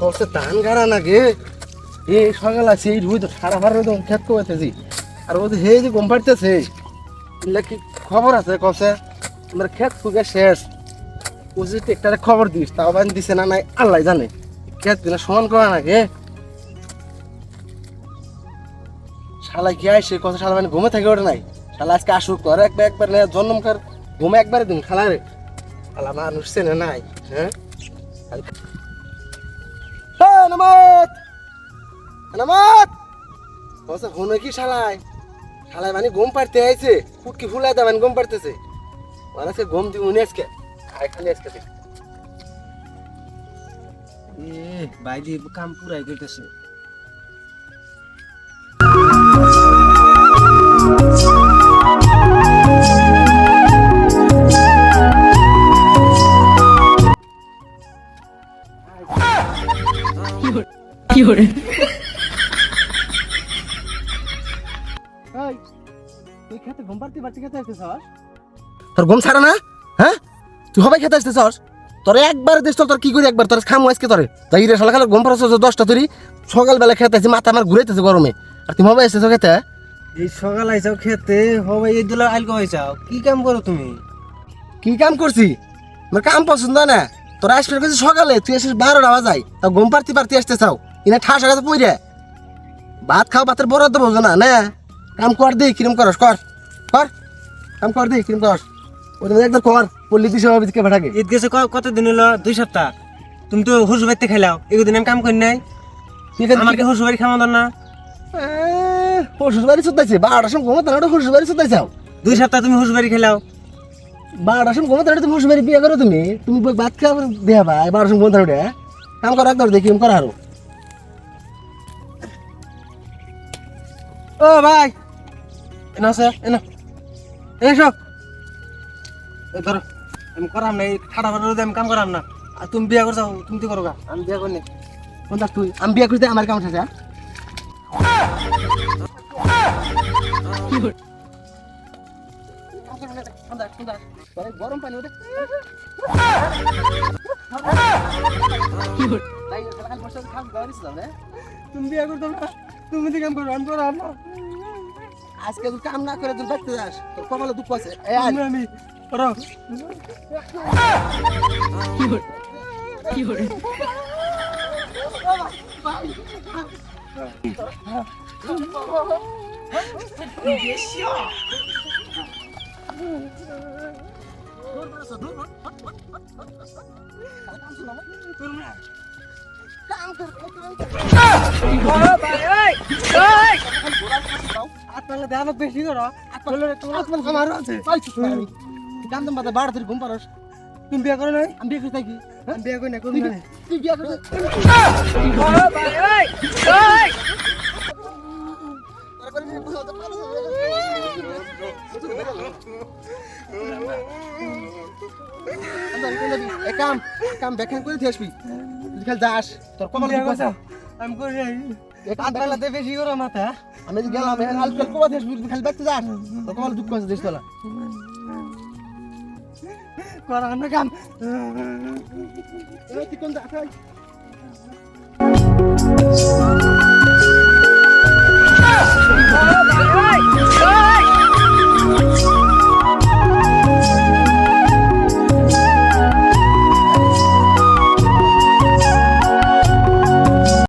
কষ্ট ধান গাড়া নাকি এই সকাল আছে এই রুই তো সারা ভার তো খেত করতেছি আর ও যে হে যে গম পাড়তেছে কি খবর আছে কসে? আমার খেত ফুকে শেষ। ও যে টেক্টারে খবর দিস, তাও বান দিছে না, নাই, আল্লাহ জানে। খেত দিনা সমান করা নাকি শালা কি আইসে কথা শালা মানে ঘুমে থাকে ওটা নাই। শালা আজকে আসুক, তোর একবার একবার না জন্মকার ঘুমে একবারে দিন খালা রে। শালা মানুষ চেনে নাই হ্যাঁ? নামাত নামাত বসে হনো কি শালায়? শালায় মানে ঘুম পাড়তে আইছে ফুটকি ফুলাই দা মানে ঘুম পাড়তেছে। মানে সে ঘুম দি উনি আজকে। খাই খালি আজকে দেখ এ বাইদি কাম পুরাই করতেছে। তোর ঘুম ছাড়া না? হ্যাঁ? তুই হবে খেতে আসতেছস? তোর একবার দেশ তোর কি করি একবার? তোর খামু আজকে তোরে। তাই রে শালা খালা ঘুম পাড়াছ দশটা তুই সকালবেলা খেতে আসি মাথা আমার ঘুরাইতেছে গরমে। আর তুমি হবে এসেছ খেতে? এই সকাল আইসাও খেতে হবে এই দিলা আইল হইছাও কি কাম করো তুমি? কি কাম করছি? আমার কাম পছন্দ না। তোর আসবে কাছে সকালে তুই আসিস বারোটা বাজাই তা ঘুম পারতে পারতে আসতে চাও। ইনা ঠাসা কাছে পইরে। ভাত খাও ভাতের বরাদ্দ বোঝো না না। কাম কর দে কিরম করস কর। কর। কাম কর দে কিরম করস। ওই তুমি একদম কর পল্লী দিশা হবে দিকে ভাটাকে। ঈদ গেছে ক- কতদিন হলো দুই সপ্তাহ। তুমি তো হুসু বাড়িতে খেলাও। এগুদিন আমি কাম করি নাই। আমাকে হুসু বাড়ি খাওয়া না। শ্বশুর বাড়ি সুতাইছে বারোটার সময় ঘুমাতে না শ্বশুর বাড়ি সুতাইছাও দুই সপ্তাহ তুমি হুসু বাড়ি খেলাও। বারোটার সময় ঘুমাতে না তুমি শ্বশুর বাড়ি বিয়ে করো তুমি। তুমি ভাত খাওয়া দেয়া ভাই বারোটার সময় ঘুমাতে না কাম কর একদম দেখি কর আরও। ও ভাই, এনা আছে, এনা। এসো ধরো, আমি করাম না, এই ঠাডা ফাটা আমি কাম করাম না। আর তুমি বিয়া করছ, তুমি তো করো আমি বিয়া করি কোন তুই? আমি বিয়ে করতে আমার কাম আছে গরম পানি ওটা তুমি বিয়া করতো না তুমি তো কাম করো আমি করাম না আজকে তুই কাম না করে তুই দেখতে যাস তোর কপালে দুঃখ আছে। আমি আমি করো আপনারা দেখানো বেশি করো আমারও আছে কাম দাম বাদে বাড়া তুই ঘুম পারস তুমি বিয়া করো নাই আমি বিয়ে করতে কি বিয়া করি না তুই না তুই বিয়ে করতে কাম এক কাম ব্যাখ্যান করে দিয়ে আসবি তুই খালি যাস তোর কপালে বিয়া দুঃখ আছে। করছ আমি করি নাই এক কাম আপনারা তো বেশি করো মাথা আমি যে গেলাম এখন আলু কাল কবা দিয়ে আসবি তুই খালি দেখতে যাস তোর কপালে দুঃখ আছে দেশ তোলা করা না কাম তুই কোন যাস